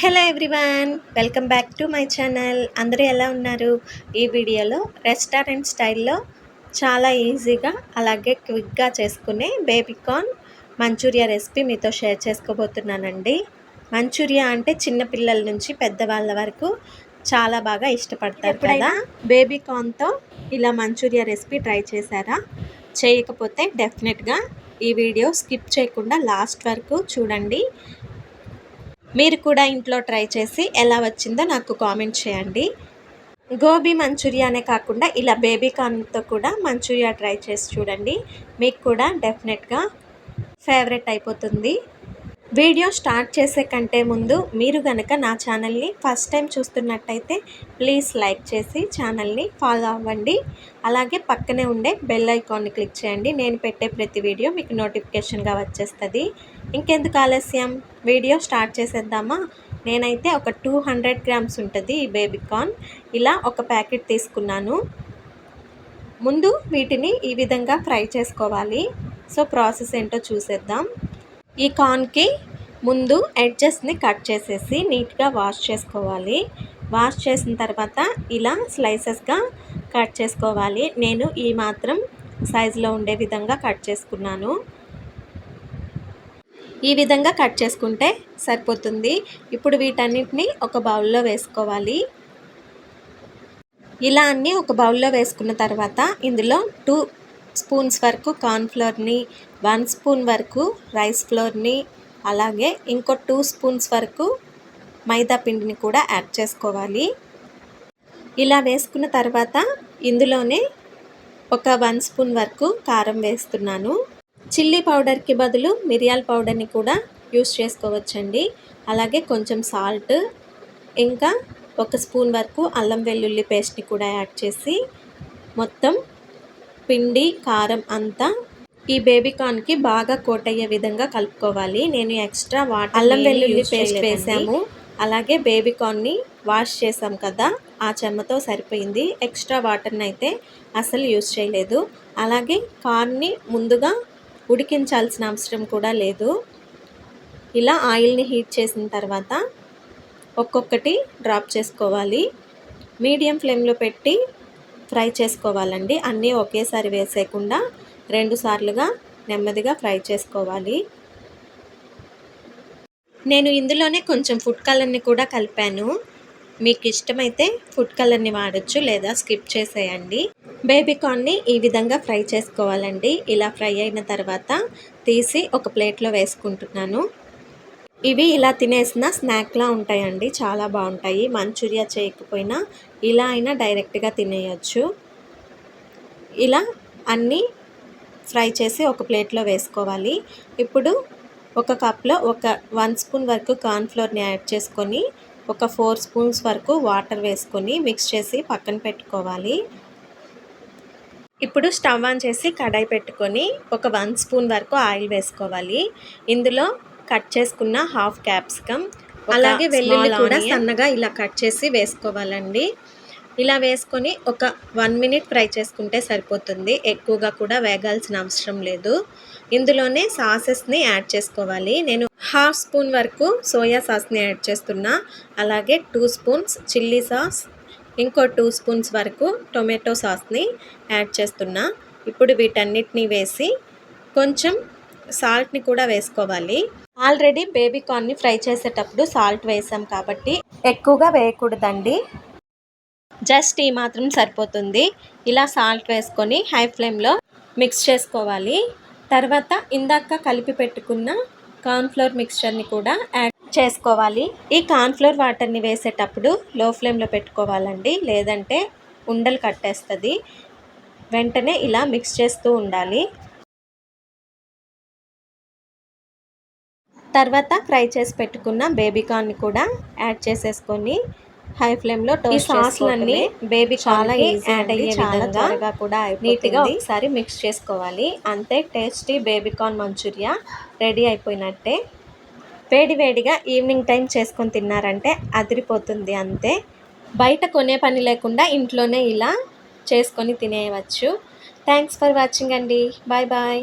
Hello everyone welcome back to my channel. అందరూ ఎలా ఉన్నారు? ఈ వీడియోలో రెస్టారెంట్ స్టైల్లో చాలా ఈజీగా అలాగే క్విక్గా చేసుకునే బేబీకార్న్ మంచూరియా రెసిపీ మీతో షేర్ చేసుకోబోతున్నానండి. మంచూరియా అంటే చిన్నపిల్లల నుంచి పెద్దవాళ్ళ వరకు చాలా బాగా ఇష్టపడతారు కదా? బేబీకార్న్తో ఇలా మంచూరియా రెసిపీ ట్రై చేశారా? చేయకపోతే డెఫినెట్గా ఈ వీడియో స్కిప్ చేయకుండా లాస్ట్ వరకు చూడండి. మీరు కూడా ఇంట్లో ట్రై చేసి ఎలా వచ్చిందో నాకు కామెంట్ చేయండి. గోబీ మంచూరియానే కాకుండా ఇలా బేబీ కార్న్తో కూడా మంచూరియా ట్రై చేసి చూడండి. మీకు కూడా డెఫినెట్గా ఫేవరెట్ అయిపోతుంది. వీడియో స్టార్ట్ చేసే కంటే ముందు మీరు కనుక నా ఛానల్ని ఫస్ట్ టైం చూస్తున్నట్టయితే ప్లీజ్ లైక్ చేసి ఛానల్ని ఫాలో అవ్వండి. అలాగే పక్కనే ఉండే బెల్ ఐకాన్ని క్లిక్ చేయండి. నేను పెట్టే ప్రతి వీడియో మీకు నోటిఫికేషన్గా వచ్చేస్తుంది. ఇంకెందుకు ఆలస్యం? వీడియో స్టార్ట్ చేసేద్దామా? నేనైతే ఒక టూ హండ్రెడ్ గ్రామ్స్ ఉంటుంది ఈ బేబీకార్న్ ఇలా ఒక ప్యాకెట్ తీసుకున్నాను. ముందు వీటిని ఈ విధంగా ఫ్రై చేసుకోవాలి. సో ప్రాసెస్ ఏంటో చూసేద్దాం. ఈ కార్న్కి ముందు ఎడ్జెస్ని కట్ చేసేసి నీట్గా వాష్ చేసుకోవాలి. వాష్ చేసిన తర్వాత ఇలా స్లైసెస్గా కట్ చేసుకోవాలి. నేను ఈ మాత్రం సైజులో ఉండే విధంగా కట్ చేసుకున్నాను. ఈ విధంగా కట్ చేసుకుంటే సరిపోతుంది. ఇప్పుడు వీటన్నిటిని ఒక బౌల్లో వేసుకోవాలి. ఇలా అన్నీ ఒక బౌల్లో వేసుకున్న తర్వాత ఇందులో టూ స్పూన్స్ వరకు కార్న్ఫ్లోర్ని వన్ స్పూన్ వరకు రైస్ ఫ్లోర్ని అలాగే ఇంకో టూ స్పూన్స్ వరకు మైదా పిండిని కూడా యాడ్ చేసుకోవాలి. ఇలా వేసుకున్న తర్వాత ఇందులోనే ఒక వన్ స్పూన్ వరకు కారం వేస్తున్నాను. చిల్లీ పౌడర్కి బదులు మిరియాల పౌడర్ని కూడా యూస్ చేసుకోవచ్చండి. అలాగే కొంచెం సాల్ట్ ఇంకా ఒక స్పూన్ వరకు అల్లం వెల్లుల్లి పేస్ట్ని కూడా యాడ్ చేసి మొత్తం పిండి కారం అంతా ఈ బేబీకార్న్కి బాగా కోట్ అయ్యే విధంగా కలుపుకోవాలి. నేను ఎక్స్ట్రా వాటర్ అల్లం వెల్లుల్లి పేస్ట్ వేసాము. అలాగే బేబీకార్న్ని వాష్ చేసాం కదా ఆ చెమ్మతో సరిపోయింది. ఎక్స్ట్రా వాటర్ని అయితే అసలు యూజ్ చేయలేదు. అలాగే కార్న్ని ముందుగా ఉడికించాల్సిన అవసరం కూడా లేదు. ఇలా ఆయిల్ని హీట్ చేసిన తర్వాత ఒక్కొక్కటి డ్రాప్ చేసుకోవాలి. మీడియం ఫ్లేమ్లో పెట్టి ఫ్రై చేసుకోవాలండి. అన్నీ ఒకేసారి వేసేయకుండా రెండు సార్లుగా నెమ్మదిగా ఫ్రై చేసుకోవాలి. నేను ఇందులోనే కొంచెం ఫుడ్ కలర్ని కూడా కలిపాను. మీకు ఇష్టమైతే ఫుడ్ కలర్ని వాడచ్చు లేదా స్కిప్ చేసేయండి. బేబీకార్న్ని ఈ విధంగా ఫ్రై చేసుకోవాలండి. ఇలా ఫ్రై అయిన తర్వాత తీసి ఒక ప్లేట్లో వేసుకుంటున్నాను. ఇవి ఇలా తినేసిన స్నాక్లా ఉంటాయండి. చాలా బాగుంటాయి. మంచూరియా చేయకపోయినా ఇలా అయినా డైరెక్ట్గా తినేయచ్చు. ఇలా అన్నీ ఫ్రై చేసి ఒక ప్లేట్లో వేసుకోవాలి. ఇప్పుడు ఒక కప్లో ఒక వన్ స్పూన్ వరకు కార్న్ఫ్లోర్ని యాడ్ చేసుకొని ఒక ఫోర్ స్పూన్స్ వరకు వాటర్ వేసుకొని మిక్స్ చేసి పక్కన పెట్టుకోవాలి. ఇప్పుడు స్టవ్ ఆన్ చేసి కడాయి పెట్టుకొని ఒక వన్ స్పూన్ వరకు ఆయిల్ వేసుకోవాలి. ఇందులో కట్ చేసుకున్న హాఫ్ క్యాప్సికమ్. అలాగే వెల్లుల్లి కూడా సన్నగా ఇలా కట్ చేసి వేసుకోవాలండి. ఇలా వేసుకొని ఒక వన్ మినిట్ ఫ్రై చేసుకుంటే సరిపోతుంది. ఎక్కువగా కూడా వేగాల్సిన అవసరం లేదు. ఇందులోనే సాసెస్ని యాడ్ చేసుకోవాలి. నేను హాఫ్ స్పూన్ వరకు సోయా సాస్ని యాడ్ చేస్తున్నా. అలాగే టూ స్పూన్స్ చిల్లీ సాస్ ఇంకో టూ స్పూన్స్ వరకు టొమాటో సాస్ని యాడ్ చేస్తున్నా. ఇప్పుడు వీటన్నిటిని వేసి కొంచెం సాల్ట్ని కూడా వేసుకోవాలి. ఆల్రెడీ బేబీ కార్న్ని ఫ్రై చేసేటప్పుడు సాల్ట్ వేసాం కాబట్టి ఎక్కువగా వేయకూడదండి. జస్ట్ ఈ మాత్రం సరిపోతుంది. ఇలా సాల్ట్ వేసుకొని హై ఫ్లేమ్లో మిక్స్ చేసుకోవాలి. తర్వాత ఇందాక కలిపి పెట్టుకున్న కార్న్ఫ్లోర్ మిక్స్చర్ని కూడా యాడ్ చేసుకోవాలి. ఈ కార్న్ఫ్లోర్ వాటర్ని వేసేటప్పుడు లో ఫ్లేమ్లో పెట్టుకోవాలండి. లేదంటే ఉండలు కట్టేస్తుంది. వెంటనే ఇలా మిక్స్ చేస్తూ ఉండాలి. తర్వాత ఫ్రై చేసి పెట్టుకున్న బేబీకార్న్ కూడా యాడ్ చేసేసుకొని హై ఫ్లేమ్లో ఈ సాస్లన్నీ బేబీ చాలా యాడ్ అయ్యి చాలా త్వరగా కూడా నీట్గా ఒకసారి మిక్స్ చేసుకోవాలి. అంతే టేస్టీ బేబీకార్న్ మంచూరియా రెడీ అయిపోయినట్టే. వేడి వేడిగా ఈవినింగ్ టైం చేసుకొని తిన్నారంటే అదిరిపోతుంది అంతే. బయట కొనే పని లేకుండా ఇంట్లోనే ఇలా చేసుకొని తినేయవచ్చు. థ్యాంక్స్ ఫర్ వాచింగ్ అండి. Bye bye